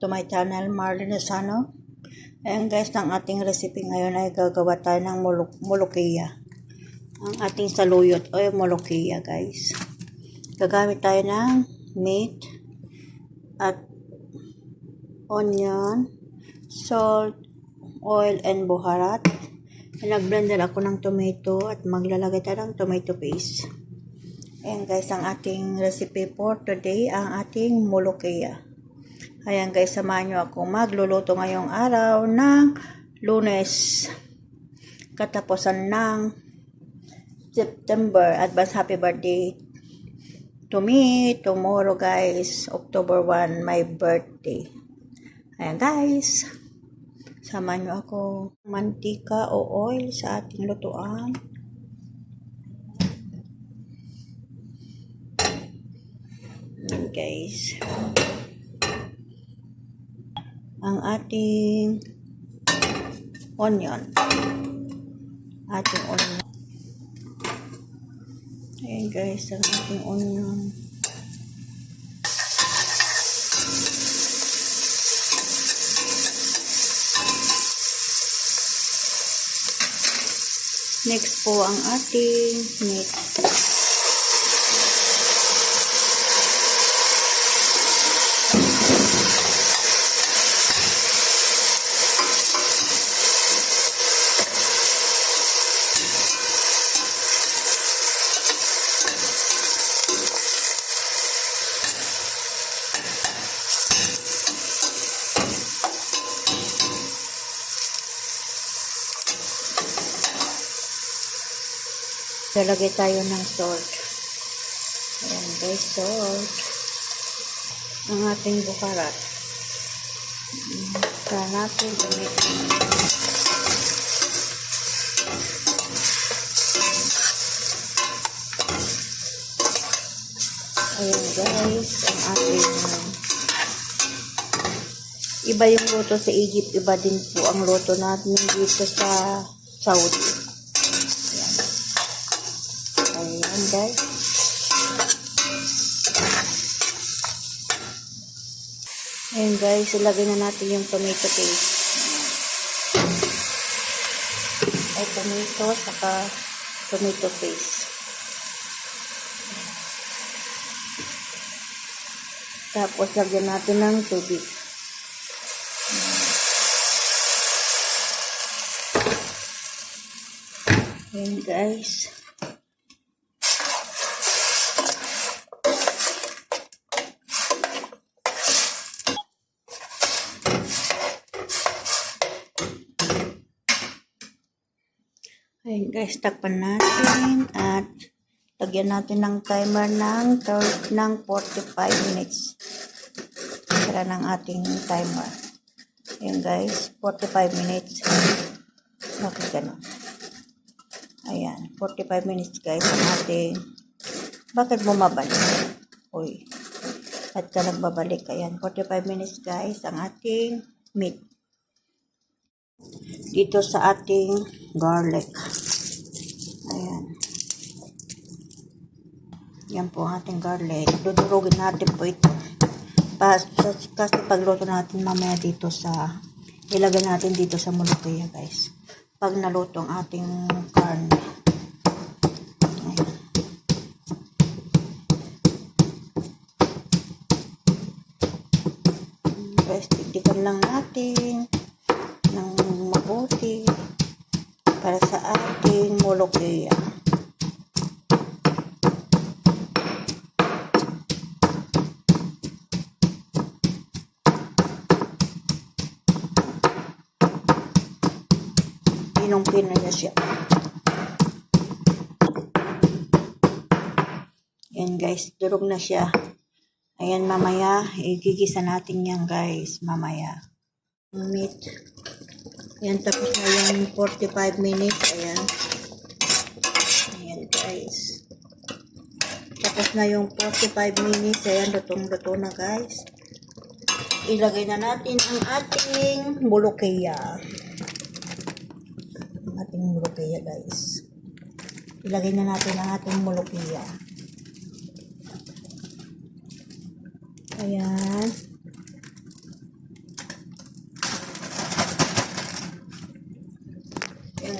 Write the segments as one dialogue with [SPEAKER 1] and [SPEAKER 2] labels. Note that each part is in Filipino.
[SPEAKER 1] to my channel, Marlene Lozano. Ayan guys, ang ating recipe ngayon ay gagawa tayo ng muluk mulukiya. Ang ating saluyot o yung guys. Gagamit tayo ng meat at onion, salt, oil, and buharat. Nag-blender ako ng tomato at maglalagay tayo ng tomato paste. Ayan guys, ang ating recipe for today, ang ating mulukiya. Ayan guys, samahan nyo ako magluluto ngayong araw ng lunes. Katapusan ng September. Advance happy birthday to me. Tomorrow guys, October 1, my birthday. Ayan guys, samahan nyo ako mantika o oil sa ating lutuan. Ayan guys. Ang ating onion. Ating onion. Ayan guys, ang ating onion. Next po ang ating meat. Lalagay tayo ng salt. Ayan guys, salt. Ang ating bukarat. Saka natin ulit. Ayan guys, ang ating iba yung luto sa Egypt, iba din po ang luto natin dito sa Saudi. Ayan guys. Ayan guys, ilagay na natin yung tomato paste. Ay tomato, saka tomato paste. Tapos lagyan natin ng tubig. Ayan guys. Ayan guys, takpan natin at lagyan natin ng timer ng, ng 45 minutes. Sira ng ating timer. Ayan guys, 45 minutes. Bakit ganun? Ayan, 45 minutes guys ang ating... Bakit bumabalik? Uy. At ka nagbabalik. Ayan, 45 minutes guys ang ating meat dito sa ating garlic. Ayan. Yan po ang ating garlic. Dudurugin natin po ito. Pas, kasi pagluto natin mamaya dito sa ilagay natin dito sa mulukiya guys. Pag naluto ang ating karne. Guys, titikan lang natin ng mabuti para sa ating mulukiya. Pinong-pino niya siya. Yan guys, durog na siya. Ayan mamaya, igigisa natin yan guys, mamaya. Meat. Ayan, tapos na yung 45 minutes. Ayan. Ayan, guys. Tapos na yung 45 minutes. Ayan, lutong-luto na, guys. Ilagay na natin ang ating mulukiya. Ang ating mulukiya, guys. Ilagay na natin ang ating mulukiya. Ayan.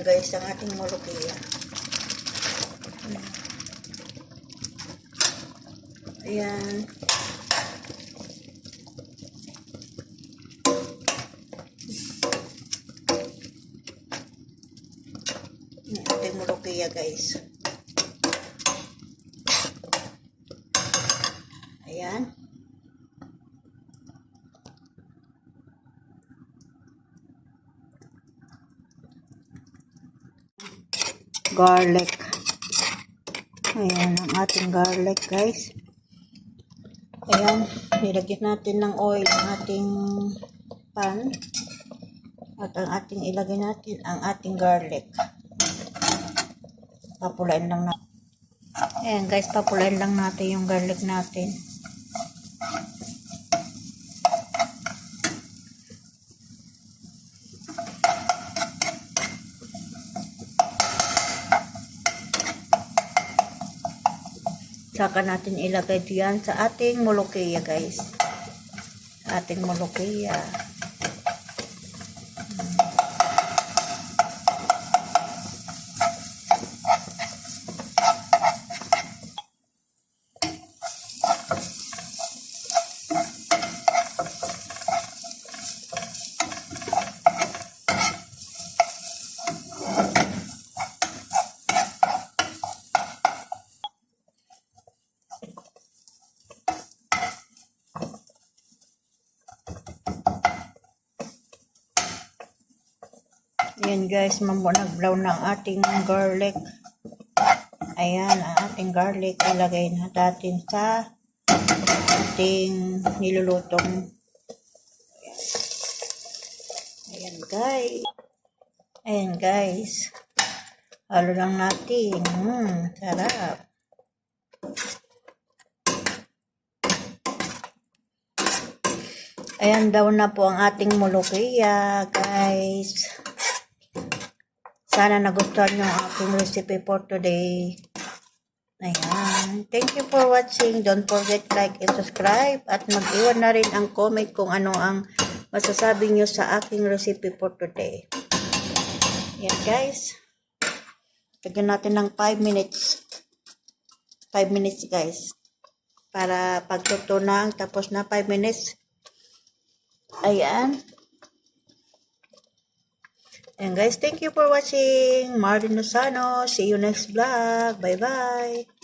[SPEAKER 1] Ayan guys, ang ating molokia. Ayan. Ang ating molokia guys. Ayan. Garlic. Ayan ang ating garlic guys. Ayan, nilagyan natin ng oil ang ating pan. At ang ating ilagay natin ang ating garlic. Papulain lang natin. Ayan guys, papulain lang natin yung garlic natin. Saka natin ilagay diyan sa ating molokia guys. Ating molokia. Ayan guys, mambo nag-brown ng ating garlic. Ayan, ang ating garlic ilagay na natin sa ating nilulutong. Ayan guys. Ayan guys. Halo lang natin. Hmm, sarap. Ayan daw na po ang ating mulukiya, guys. Sana nagustuhan nyo ang aking recipe for today. Ayan. Thank you for watching. Don't forget like and subscribe. At mag-iwan na rin ang comment kung ano ang masasabi nyo sa aking recipe for today. Ayan guys. Lagyan natin ng 5 minutes. 5 minutes guys. Para pagluto na, tapos na 5 minutes. Ayan. And guys, thank you for watching. Marvin Lozano. See you next vlog. Bye-bye.